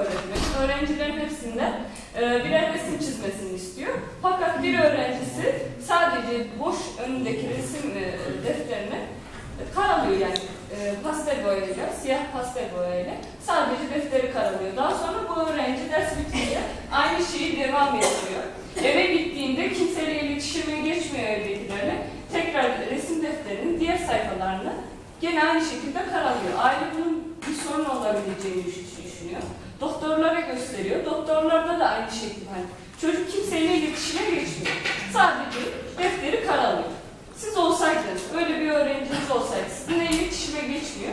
öğretmeni öğrencilerin hepsinden e, birer resim çizmesini istiyor. Fakat bir öğrencisi sadece boş önündeki resim e, defterini karalıyor yani e, pastel boyayla, siyah pastel boyayla sadece defteri karalıyor. Daha sonra bu öğrenci ders bitince aynı şeyi devam ediyor. Eve gittiğinde kimseyle iletişime geçmiyor evdekilerle. Tekrar resim defterinin diğer sayfalarını gene aynı şekilde karalıyor. Aile bunun bir sorun olabileceğini düş- düşünüyor. Doktorlara gösteriyor. Doktorlarda da aynı şekilde. Hani çocuk kimseyle iletişime geçmiyor. Sadece defteri karalıyor. Siz olsaydınız, öyle bir öğrenciniz olsaydı, sizinle iletişime geçmiyor.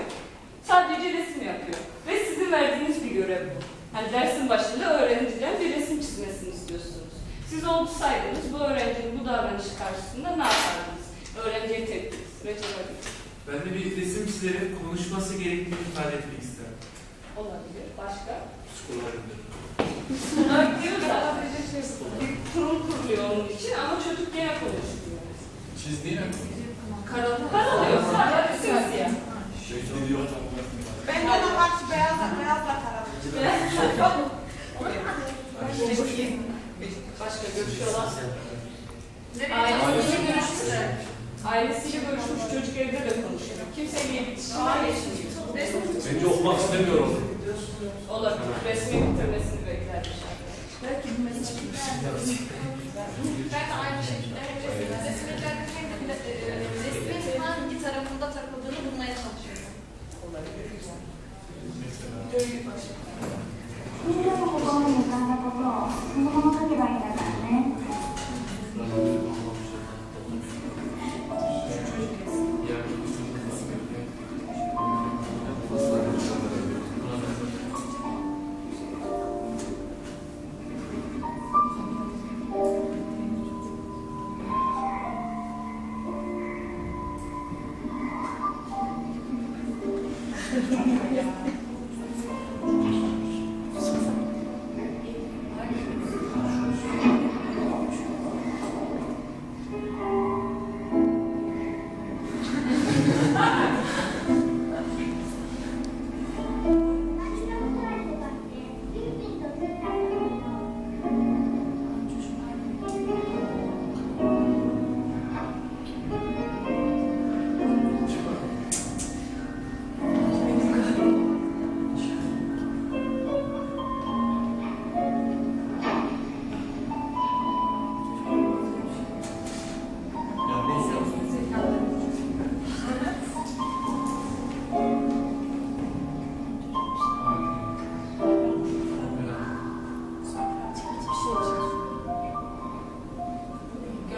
Sadece resim yapıyor. Ve sizin verdiğiniz bir görev bu. Hani dersin başında öğrenciden bir resim çizmesini istiyorsunuz. Siz olsaydınız bu öğrencinin bu davranışı karşısında ne yapardınız? Öğrenciye tepkiniz. Recep Ali. Ben de bir resim çizerek konuşması gerektiğini ifade etmek isterim. Olabilir. Başka? Psikolojimde. Bunlar diyor da bir kurum kuruluyor onun için ama çocuk gene konuşuyor. Çizdiğine mi? Karalı karalıyor. Sadece yok. Ben de ona karşı beyaz, beyazla karalı. Başka görüşüyorlar. Ailesiyle görüşürüz. Ailesiyle görüşmüş çocuk evde de konuşuyor. Kimseyle iletişime geçmiyor. Bence okumak istemiyorum. Olabilir. Resmi bitirmesini beklermiş arkadaşlar. Ben de aynı şekilde hem de e, hangi tarafında takıldığını Gracias.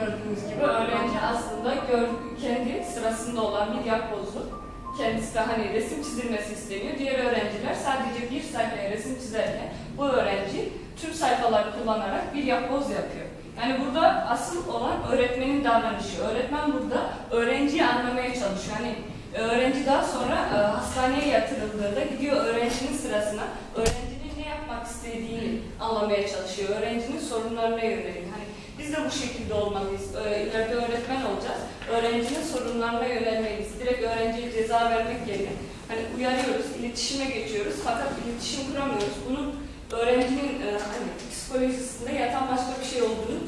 Gördüğünüz gibi öğrenci aslında gör, kendi sırasında olan bir yapbozu kendisi de hani resim çizilmesi isteniyor. Diğer öğrenciler sadece bir sayfaya resim çizerken bu öğrenci tüm sayfaları kullanarak bir yapboz yapıyor. Yani burada asıl olan öğretmenin davranışı. Öğretmen burada öğrenciyi anlamaya çalışıyor. Hani öğrenci daha sonra e, hastaneye yatırıldığında gidiyor öğrencinin sırasına öğrencinin ne yapmak istediğini anlamaya çalışıyor. Öğrencinin sorunlarına yönelik. Hani biz de bu şekilde olmalıyız. Ee, İleride öğretmen olacağız. Öğrencinin sorunlarına yönelmeliyiz. Direkt öğrenciye ceza vermek yerine hani uyarıyoruz, iletişime geçiyoruz. Fakat iletişim kuramıyoruz. Bunun öğrencinin e, hani psikolojisinde yatan başka bir şey olduğunu